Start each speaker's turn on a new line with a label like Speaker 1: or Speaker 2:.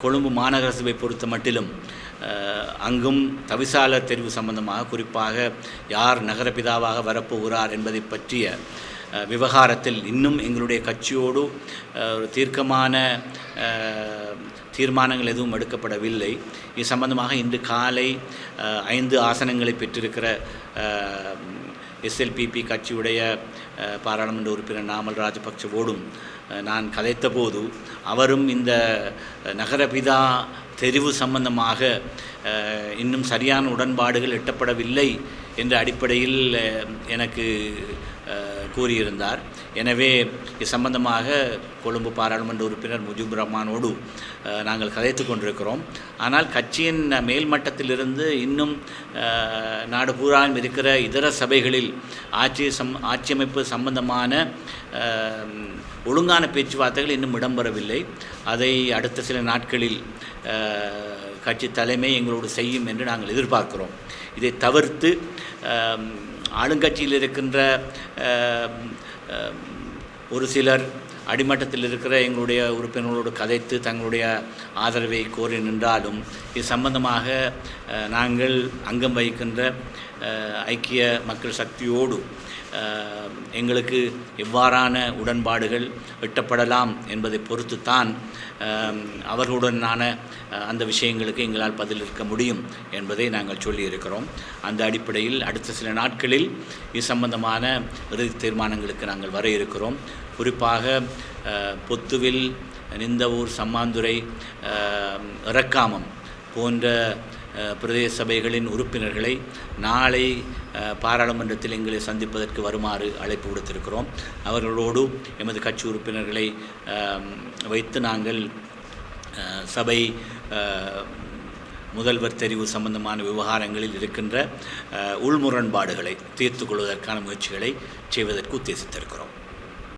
Speaker 1: கொழும்பு மாநகர சபை பொறுத்த மட்டிலும் அங்கும் தவிசாளர் தெரிவு சம்பந்தமாக குறிப்பாக யார் நகரப்பிதாவாக வரப்போகிறார் என்பதை பற்றிய விவகாரத்தில் இன்னும் எங்களுடைய கட்சியோடு ஒரு தீர்க்கமான தீர்மானங்கள் எதுவும் எடுக்கப்படவில்லை. இது சம்பந்தமாக இன்று காலை ஐந்து ஆசனங்களை பெற்றிருக்கிற எஸ்எல்பிபி கட்சியுடைய பாராளுமன்ற உறுப்பினர் நாமல் ராஜபக்சவோடும் நான் கதைத்தபோது அவரும் இந்த நகரபிதா தெரிவு சம்பந்தமாக இன்னும் சரியான உடன்பாடுகள் எட்டப்படவில்லை என்ற அடிப்படையில் எனக்கு கூறியிருந்தார். எனவே இது சம்பந்தமாக கொழும்பு பாராளுமன்ற உறுப்பினர் முஜிபுர் ரஹ்மானோடு நாங்கள் கதைத்து கொண்டிருக்கிறோம். ஆனால் கட்சியின் மேல்மட்டத்திலிருந்து இன்னும் நாடு பூராவும் இருக்கிற இதர சபைகளில் ஆட்சி சம் ஆட்சியமைப்பு சம்பந்தமான ஒழுங்கான பேச்சுவார்த்தைகள் இன்னும் இடம்பெறவில்லை. அதை அடுத்த சில நாட்களில் கட்சி தலைமை எங்களோடு செய்யும் என்று நாங்கள் எதிர்பார்க்கிறோம். இதை தவிர்த்து ஆளுங்கட்சியில் இருக்கின்ற ஒரு சிலர் அடிமட்டத்தில் இருக்கிற எங்களுடைய உறுப்பினர்களோடு கதைத்து தங்களுடைய ஆதரவை கோரி நின்றாலும் இது சம்பந்தமாக நாங்கள் அங்கம் வகிக்கின்ற ஐக்கிய மக்கள் சக்தியோடு எங்களுக்கு எவ்வாறான உடன்பாடுகள் எட்டப்படலாம் என்பதை பொறுத்துத்தான் அவர்களுடனான அந்த விஷயங்களுக்கு எங்களால் பதிலளிக்க முடியும் என்பதை நாங்கள் சொல்லியிருக்கிறோம். அந்த அடிப்படையில் அடுத்த சில நாட்களில் இது சம்பந்தமான இறுதி தீர்மானங்களுக்கு நாங்கள் வர இருக்கிறோம். குறிப்பாக பொத்துவில் நிந்தவூர் சம்மாந்துறை இறக்காமம் போன்ற பிரதேச சபைகளின் உறுப்பினர்களை நாளை பாராளுமன்றத்தில் எங்களை சந்திப்பதற்கு வருமாறு அழைப்பு விடுத்திருக்கிறோம். அவர்களோடு எமது கட்சி உறுப்பினர்களை வைத்து நாங்கள் சபை முதல்வர் தெரிவு சம்பந்தமான விவகாரங்களில் இருக்கின்ற உள்முரண்பாடுகளை தீர்த்து கொள்வதற்கான முயற்சிகளை செய்வதற்கு உத்தேசித்திருக்கிறோம்.